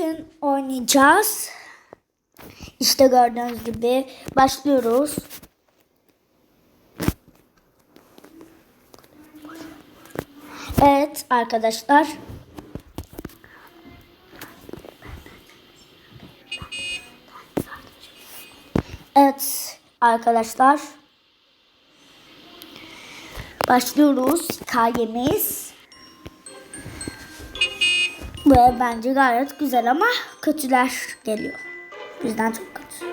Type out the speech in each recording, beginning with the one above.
Bugün oynayacağız. İşte gördüğünüz gibi başlıyoruz. Evet arkadaşlar. Evet arkadaşlar. Başlıyoruz hikayemiz. Ve bence gayet güzel ama kötüler geliyor. Bizden çok kötü.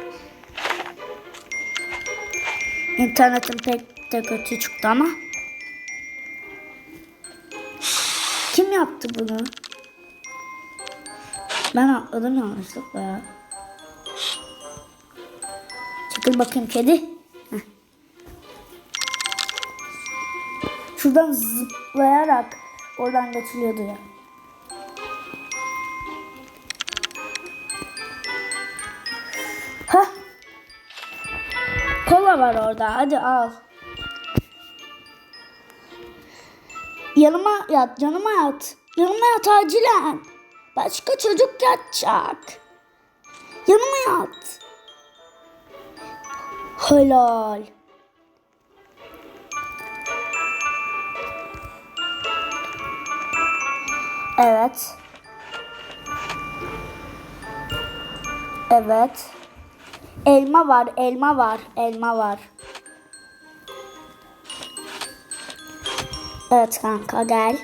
İnternetim pek de kötü çıktı ama. Kim yaptı bunu? Ben atladım yanlışlıkla ya. Çekil bakayım kedi. Heh. Şuradan zıplayarak oradan geçiliyordu ya. Var orada. Hadi al. Yanıma yat, yanıma yat. Yanıma yat acilen. Başka çocuk yatacak. Yanıma yat. Helal. Evet. Evet. Elma var, elma var, elma var. Evet kanka gel.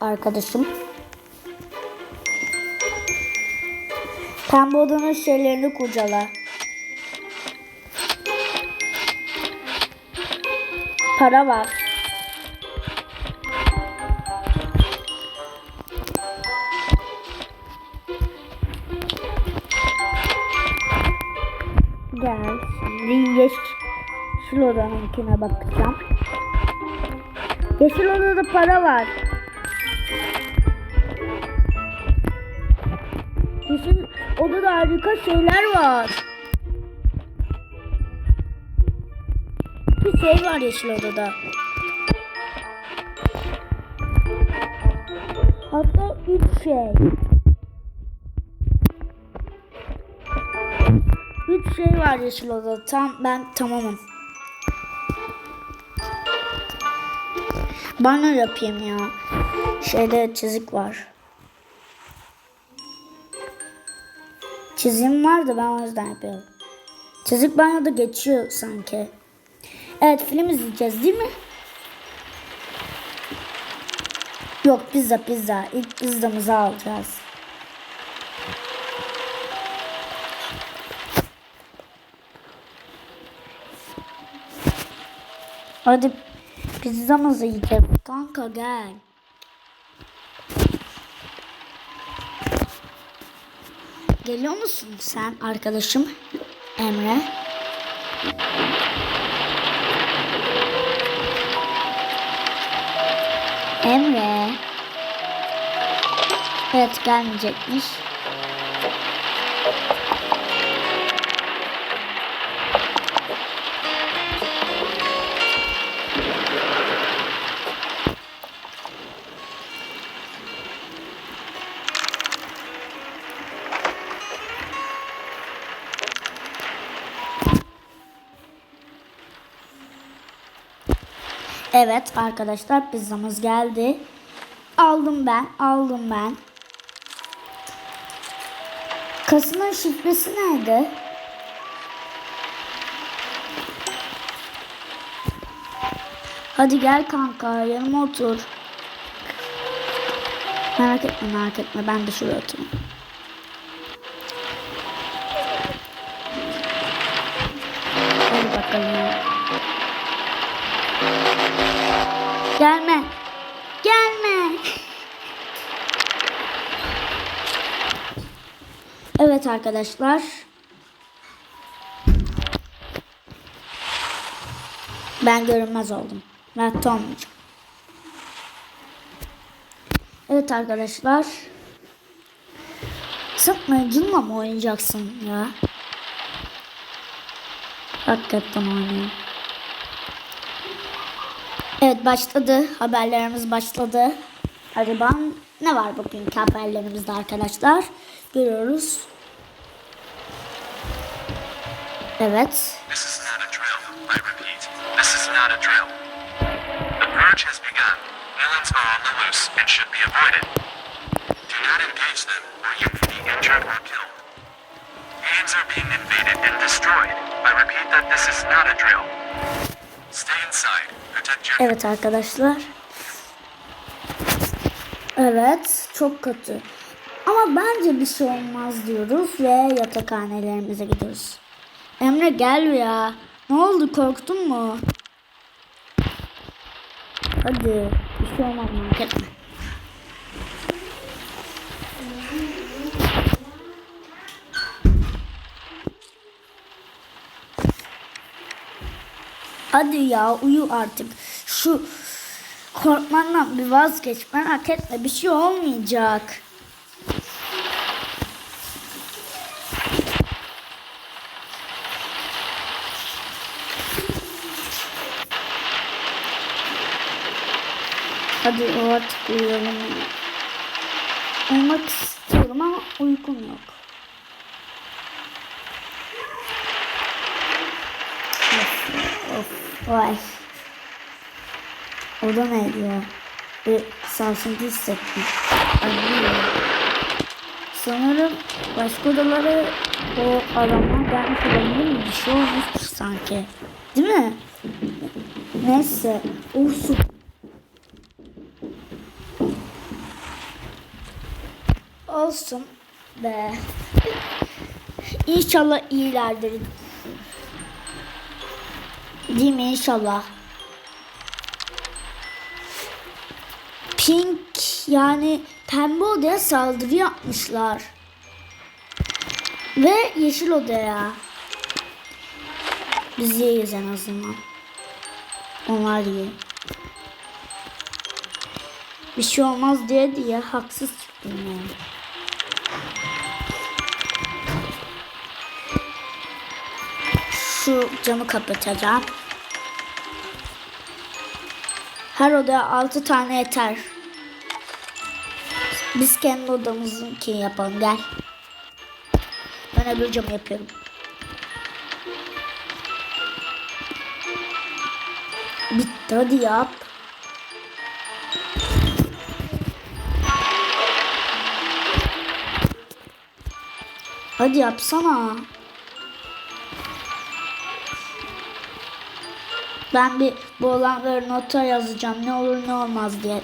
Arkadaşım. Pembe odanın şeylerini kurcala. Para var. Odanınkine bakacağım. Yeşil odada para var. Yeşil odada harika şeyler var. Bir şey var yeşil odada. Hatta üç şey. Üç şey var yeşil odada. Tam ben tamamım. Banyo yapayım ya. Şeyde çizik var. Çizim vardı ben o yüzden yapıyorum. Çizik banyoda geçiyor sanki. Evet film izleyeceğiz değil mi? Yok pizza pizza. İlk pizzamızı alacağız. Hadi pizzamızı yiyeceğiz. Kanka gel. Geliyor musun sen arkadaşım Emre? Emre. Evet gelmeyecekmiş. Evet arkadaşlar pizzamız geldi. Aldım ben, aldım ben. Kasının şifresi neydi? Hadi gel kanka yanıma otur. Merak etme merak etme ben de şuraya oturayım. Hadi bakalım. Gelme. Gelme. Arkadaşlar. Ben görünmez oldum. Ben olmayacağım. Evet arkadaşlar. Sıkmayıcınla mı oynayacaksın ya? Hakikaten oynuyor. Evet başladı. Haberlerimiz başladı. Ben Ne var bugün haberlerimizde arkadaşlar? Görüyoruz. Evet. This is not a drill. I repeat, this is not a drill. The purge has begun. Villains are on the loose and should be avoided. Do not engage them, or you may be injured or killed. Games are being invaded and destroyed. I repeat that this is not a drill. Stay inside. Protect your Evet arkadaşlar. Evet. Çok kötü. Ama bence bir şey olmaz diyoruz ve yatakhanelerimize gidiyoruz. Emre gel ya. Ne oldu korktun mu? Hadi. Bir şey olmaz merak etme. Hadi ya uyu artık. Şu korkmandan bir vazgeç. Merak etme bir şey olmayacak. Hadi o artık uyuyalım. Uyumak istiyorum ama uykum yok. Of, of, vay. O da neydi ya? Bir sarsıntı hissettim. Bilmiyorum. Sanırım başka odalara o adamlar gelmiş olabilir? Bir şey olmuştur sanki. Değil mi? Neyse. Olsun. Olsun be. İnşallah iyilerdir. Değil mi inşallah? Pink yani pembe odaya saldırı yapmışlar. Ve yeşil odaya. Biz iyiyiz en azından. Onlar iyi. Bir şey olmaz diye diye haksız çıktım yani. Şu camı kapatacağım. Her odaya 6 tane yeter. Biz kendi odamızınki yapalım gel. Ben öbür camı yapıyorum. Bitti hadi yap. Hadi yapsana. Ben bir bu olanları nota yazacağım. Ne olur ne olmaz diye.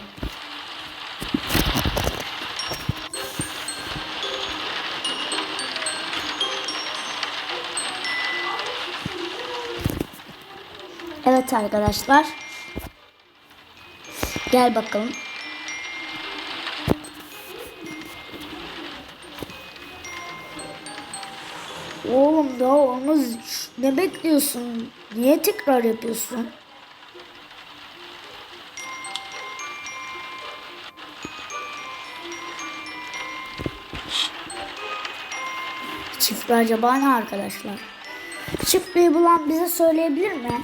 Evet arkadaşlar. Gel bakalım. Oğlum daha olmaz. Ne bekliyorsun? Niye tekrar yapıyorsun? Şifre acaba ne arkadaşlar? Şifreyi bulan bize söyleyebilir mi?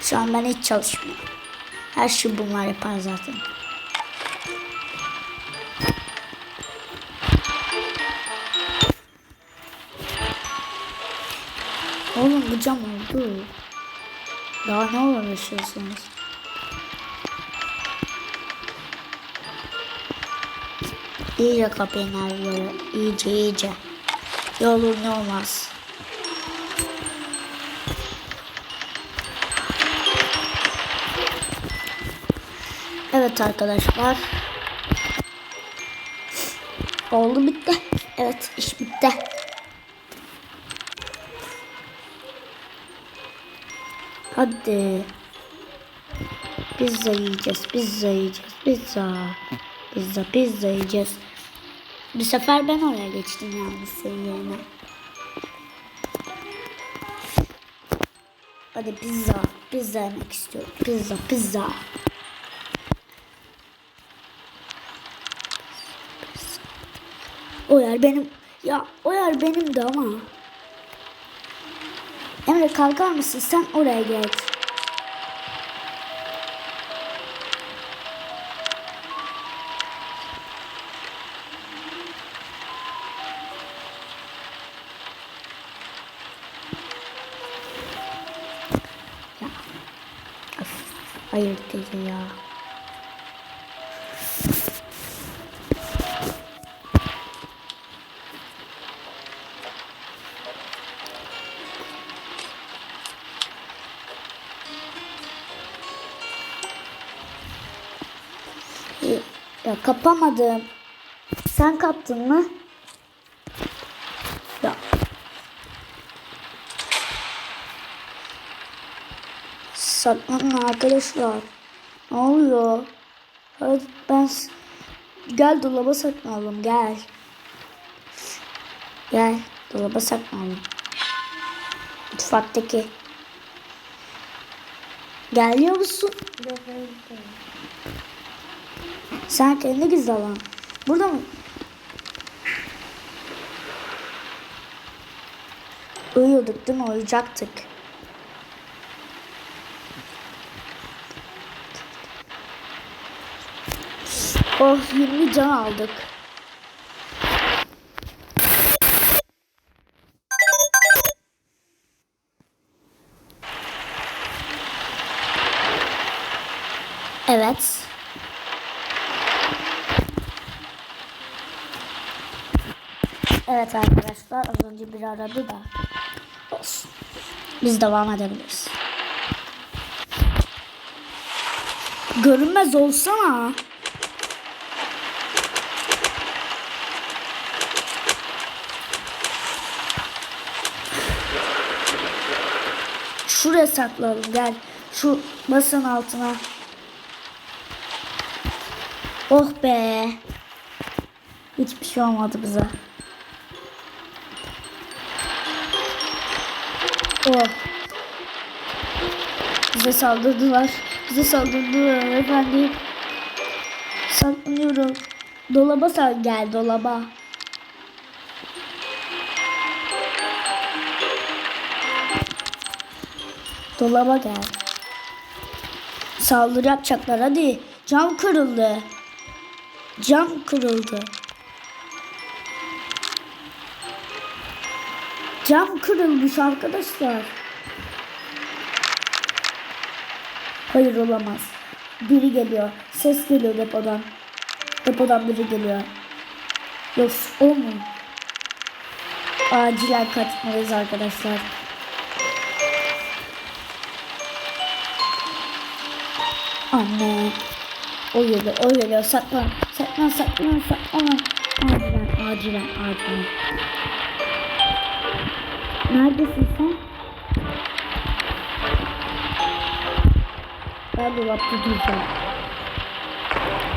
Şu an ben hiç çalışmıyorum. Her şey bunlar yapar zaten. Oğlum bu cam oldu. Daha ne uğraşıyorsunuz? İyice kapayın her yere. İyice iyice. Ne olur ne olmaz. Evet arkadaşlar. Oldu bitti. Evet iş bitti. Hadi. Pizza yiyeceğiz, pizza yiyeceğiz, pizza. Pizza, pizza yiyeceğiz. Bu sefer ben oraya geçtim yani senin yerine. Hadi pizza, pizza yemek istiyorum. Pizza, pizza. O yer benim, ya o yer benimdi ama. Emre kalkar mısın? Sen oraya geç. Ya kapamadım. Sen kaptın mı? Ya. Saklanın arkadaşlar. Ne oluyor? Hadi ben gel dolaba saklanalım gel. Gel dolaba saklanalım. Mutfaktaki. Geliyor musun? Sen kendi gizli alan. Burada mı? Uyuyorduk değil mi? Uyuyacaktık. Oh 20 can aldık. Evet. Evet arkadaşlar az önce bir aradı da olsun. Biz devam edebiliriz. Görünmez olsana. Şuraya saklayalım gel. Şu masanın altına. Oh be. Hiçbir şey olmadı bize. Bize saldırdılar. Bize saldırdılar efendim. Saklanıyorum. Dolaba sal gel dolaba. Dolaba gel. Saldırı yapacaklar hadi. Cam kırıldı. Cam kırıldı. Cam kırılmış arkadaşlar. Hayır olamaz. Biri geliyor. Ses geliyor depodan. Depodan biri geliyor. Yok o mu? Acilen kaçmalıyız arkadaşlar. Anne. O geliyor, o geliyor. Saklan, saklan, saklan, saklan. Acilen, acilen, acilen. Neredesin sen? Ben dolapta duracağım.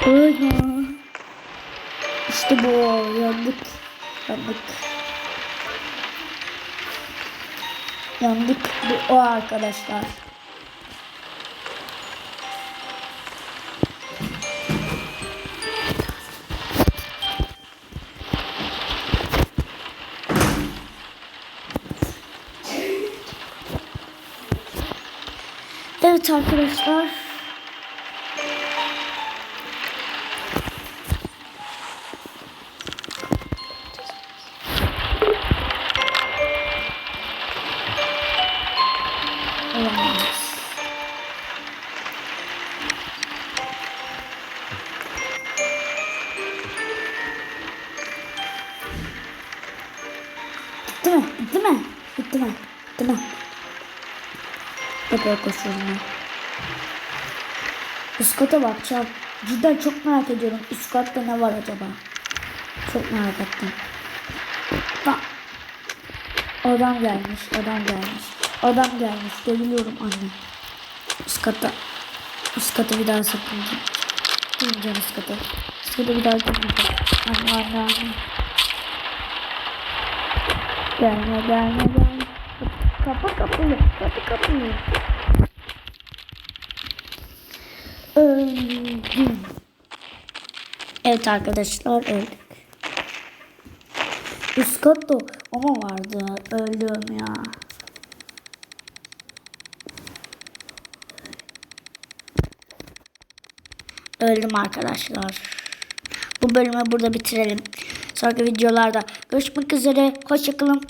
Öyle. İşte bu. Yandık. Yandık. Yandık. Bu o arkadaşlar. Evet arkadaşlar. Olamaz. Bitti mi? Bitti mi? Bitti mi? Bitti mi? Hep koşuyorum ben. Üst kata bakacağım. Cidden çok merak ediyorum. Üst katta ne var acaba? Çok merak ettim. Bak. Adam gelmiş. Adam gelmiş. Adam gelmiş. Geliyorum anne. Üst kata. Üst kata bir daha sakın. Girmeyeceğim üst kata. Üst kata bir daha girmeyeceğim. Anne anne anne. Gelme gelme gelme. Kapa kapıyı. Kapı kapıyı. Öldüm. Evet arkadaşlar öldük. Üst katta ama vardı. Öldüm ya. Öldüm arkadaşlar. Bu bölümü burada bitirelim. Sonraki videolarda görüşmek üzere. Hoşçakalın.